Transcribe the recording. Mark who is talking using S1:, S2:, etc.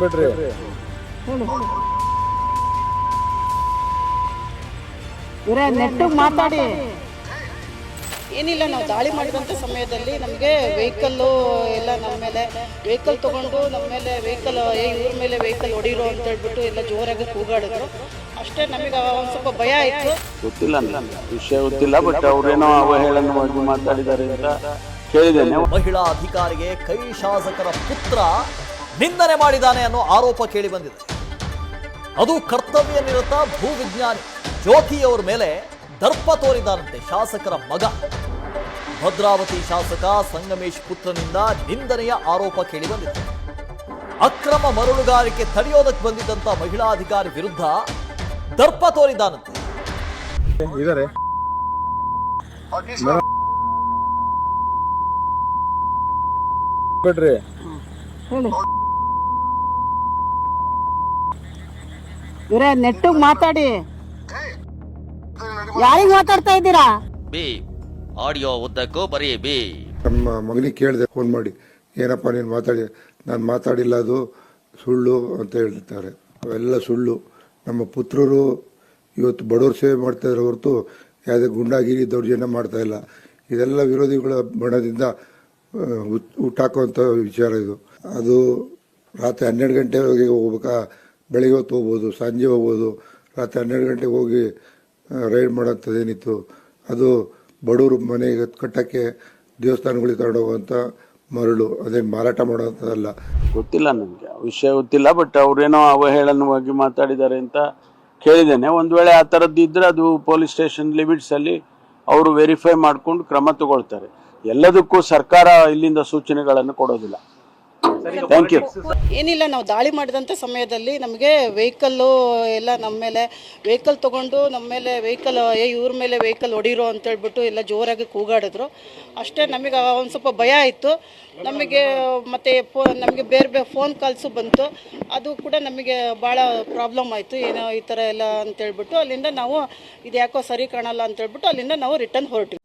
S1: ಬಿಡ್ರಿ
S2: ಇವರೇ ನೆಟ್ಟಿಗೆ ಮಾತಾಡಿ.
S3: ಏನಿಲ್ಲ ನಾವು ದಾಳಿ ಮಾಡಿದಂಥ ಸಮಯದಲ್ಲಿ ನಮಗೆ ವೆಹಿಕಲ್ಲು ಎಲ್ಲ ನಮ್ಮ ಮೇಲೆ ವೆಹಿಕಲ್ ತೊಗೊಂಡು ನಮ್ಮ ಮೇಲೆ ವೆಹಿಕಲ್ ಇವ್ರ ಮೇಲೆ ವೆಹಿಕಲ್ ಹೊಡೀರೋ ಅಂತ ಹೇಳ್ಬಿಟ್ಟು ಎಲ್ಲ ಜೋರಾಗಿ ಕೂಗಾಡಿದ್ರು. ಅಷ್ಟೇ ನಮಗೆ ಒಂದು ಸ್ವಲ್ಪ ಭಯ ಆಯಿತು.
S4: ಗೊತ್ತಿಲ್ಲ ವಿಷಯ ಗೊತ್ತಿಲ್ಲ ಬಟ್ ಅವ್ರೇನೋ ಅವಹೇಳನವಾಗಿ ಮಾತಾಡಿದ್ದಾರೆ ಅಂತ ಕೇಳಿದ್ದೇನೆ.
S5: ಮಹಿಳಾ ಅಧಿಕಾರಿಗೆ ಕೈ ಶಾಸಕರ ಪುತ್ರ ನಿಂದನೆ ಮಾಡಿದ್ದಾನೆ ಅನ್ನೋ ಆರೋಪ ಕೇಳಿ ಬಂದಿದೆ. ಅದು ಕರ್ತವ್ಯ ನಿರತ ಭೂವಿಜ್ಞಾನಿ ಜ್ಯೋತಿಯವರ ಮೇಲೆ ದರ್ಪ ತೋರಿದಾನಂತೆ ಶಾಸಕರ ಮಗ. ಭದ್ರಾವತಿ ಶಾಸಕ ಸಂಗಮೇಶ್ ಪುತ್ರನಿಂದ ನಿಂದನೆಯ ಆರೋಪ ಕೇಳಿ ಬಂದಿದೆ. ಅಕ್ರಮ ಮರಳುಗಾರಿಕೆ ತಡೆಯೋದಕ್ಕೆ ಬಂದಿದ್ದಂತ ಮಹಿಳಾ ಅಧಿಕಾರಿ ವಿರುದ್ಧ ದರ್ಪ ತೋರಿದಾನಂತೆ
S1: ಇದಾರೆ. ಬಿಡ್ರಿ.
S2: ಇವರೇ ನೆಟ್ಟಿಗೆ ಮಾತಾಡಿ. ಯಾರಿಗೆ ಮಾತಾಡ್ತಾ ಇದ್ದೀರಾ?
S6: ಬಿ ಆಡಿಯೋ ಉದ್ದಕ್ಕೂ ಬರೀ ಬಿ.
S7: ನಮ್ಮ ಮಗನಿಗೆ ಕೇಳಿದೆ ಫೋನ್ ಮಾಡಿ. ಏನಪ್ಪ ನೀನು ಮಾತಾಡಿ ನಾನು ಮಾತಾಡಿಲ್ಲ ಅದು ಸುಳ್ಳು ಅಂತ ಹೇಳ್ತಾರೆ ಅವೆಲ್ಲ ಸುಳ್ಳು. ನಮ್ಮ ಪುತ್ರರು ಇವತ್ತು ಬಡವ್ರ ಸೇವೆ ಮಾಡ್ತಾ ಇದ್ದಾರೆ ಹೊರತು ಯಾವುದೇ ಗುಂಡಾಗಿರಿ ದೌರ್ಜನ್ಯ ಮಾಡ್ತಾ ಇಲ್ಲ. ಇದೆಲ್ಲ ವಿರೋಧಿಗಳ ಬಣದಿಂದ ಹುಟ್ಟಾಕುವಂಥ ವಿಚಾರ ಇದು. ಅದು ರಾತ್ರಿ ಹನ್ನೆರಡು ಗಂಟೆವರೆಗೆ ಹೋಗ್ಬೇಕಾ? ಬೆಳಿಗ್ಗೆ ಹೊತ್ತು ಹೋಗ್ಬೋದು, ಸಂಜೆ ಹೋಗ್ಬೋದು, ರಾತ್ರಿ ಹನ್ನೆರಡು ಗಂಟೆಗೆ ಹೋಗಿ ರೈಡ್ ಮಾಡೋಂಥದ್ದೇನಿತ್ತು ಅದು ಬಡವರು ಮನೆಗೆ ಕಟ್ಟಕ್ಕೆ ದೇವಸ್ಥಾನಗಳಿಗೆ ತಗೊಂಡೋಗುವಂಥ ಮರಳು, ಅದೇ ಮಾರಾಟ ಮಾಡೋವಂಥದ್ದಲ್ಲ.
S4: ಗೊತ್ತಿಲ್ಲ ನನಗೆ ವಿಷಯ ಗೊತ್ತಿಲ್ಲ ಬಟ್ ಅವ್ರೇನೋ ಅವಹೇಳನವಾಗಿ ಮಾತಾಡಿದ್ದಾರೆ ಅಂತ ಕೇಳಿದ್ದೇನೆ. ಒಂದು ವೇಳೆ ಆ ಥರದ್ದು ಇದ್ದರೆ ಅದು ಪೊಲೀಸ್ ಸ್ಟೇಷನ್ ಲಿಮಿಟ್ಸಲ್ಲಿ ಅವರು ವೆರಿಫೈ ಮಾಡಿಕೊಂಡು ಕ್ರಮ ತಗೊಳ್ತಾರೆ. ಎಲ್ಲದಕ್ಕೂ ಸರ್ಕಾರ ಇಲ್ಲಿಂದ ಸೂಚನೆಗಳನ್ನು ಕೊಡೋದಿಲ್ಲ. ಥ್ಯಾಂಕ್ ಯು
S3: ಏನಿಲ್ಲ ನಾವು ದಾಳಿ ಮಾಡಿದಂಥ ಸಮಯದಲ್ಲಿ ನಮಗೆ ವೆಹಿಕಲ್ಲು ಎಲ್ಲ ನಮ್ಮ ಮೇಲೆ ವೆಹಿಕಲ್ ತೊಗೊಂಡು ನಮ್ಮ ಮೇಲೆ ವೆಹಿಕಲ್ ಇವ್ರ ಮೇಲೆ ವೆಹಿಕಲ್ ಹೊಡಿರು ಅಂತ ಹೇಳ್ಬಿಟ್ಟು ಎಲ್ಲ ಜೋರಾಗಿ ಕೂಗಾಡಿದ್ರು. ಅಷ್ಟೇ ನಮಗೆ ಒಂದು ಸ್ವಲ್ಪ ಭಯ ಆಯಿತು. ನಮಗೆ ಮತ್ತು ಫೋ ನಮಗೆ ಬೇರೆ ಬೇರೆ ಫೋನ್ ಕಾಲ್ಸು ಬಂತು. ಅದು ಕೂಡ ನಮಗೆ ಭಾಳ ಪ್ರಾಬ್ಲಮ್ ಆಯಿತು. ಏನೋ ಈ ಥರ ಎಲ್ಲ ಅಂತೇಳ್ಬಿಟ್ಟು ಅಲ್ಲಿಂದ ನಾವು ಇದು ಯಾಕೋ ಸರಿ ಕಾಣಲ್ಲ ಅಂತ ಹೇಳ್ಬಿಟ್ಟು ಅಲ್ಲಿಂದ ನಾವು ರಿಟರ್ನ್ ಹೊರಟಿವಿ